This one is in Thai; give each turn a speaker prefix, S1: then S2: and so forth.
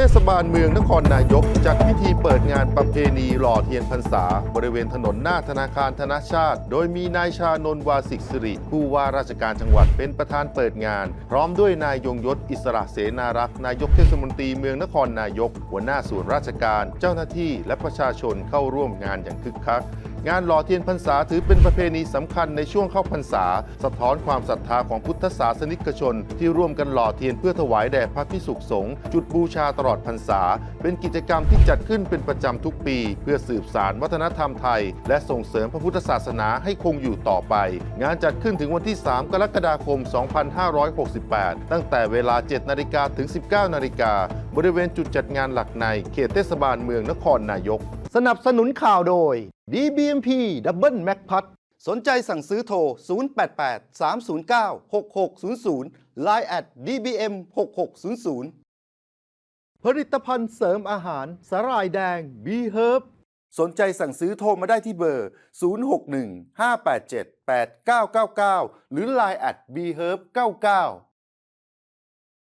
S1: เทศบาลเมืองนครนายกจัดพิธีเปิดงานประเพณีหล่อเทียนพรรษา บริเวณถนนหน้าธนาคารธนาชาติ โดยมีนายชานนวาสิกสิริ ผู้ว่าราชการจังหวัดเป็นประธานเปิดงาน พร้อมด้วยนายยงยศอิสระเสนารักษ์นายกเทศมนตรีเมืองนครนายก หัวหน้าส่วนราชการ เจ้าหน้าที่และประชาชนเข้าร่วมงานอย่างคึกคักงานหล่อเทียนพรรษาถือเป็นประเพณีสำคัญในช่วงเข้าพรรษา สะท้อนความศรัทธาของพุทธศาสนิกชน ที่ร่วมกันหล่อเทียนเพื่อถวายแด่พระพิสุขสงฆ์จุดบูชาตลอดพรรษา เป็นกิจกรรมที่จัดขึ้นเป็นประจำทุกปี เพื่อสืบสารวัฒนธรรมไทย และส่งเสริมพระพุทธศาสนาให้คงอยู่ต่อไป งานจัดขึ้นถึงวันที่ 3 กรกฎาคม 2568 ตั้งแต่เวลา 7 นาฬิกาถึง 19 นาฬิกาบริเวณจุดจัดงานหลักในเขตเทศบาลเมืองนครนายก
S2: สนับสนุนข่าวโดย DBMP Double Mac p a t สนใจสั่งซื้อโทร 088 309 6600 Line at DBM 6600 ผลิตภัณฑ์เสริมอาหารสาหร่ายแดง B Herb สนใจสั่งซื้อโทรมาได้ที่เบอร์ 061 587 8999 หรือ Line at B Herb 99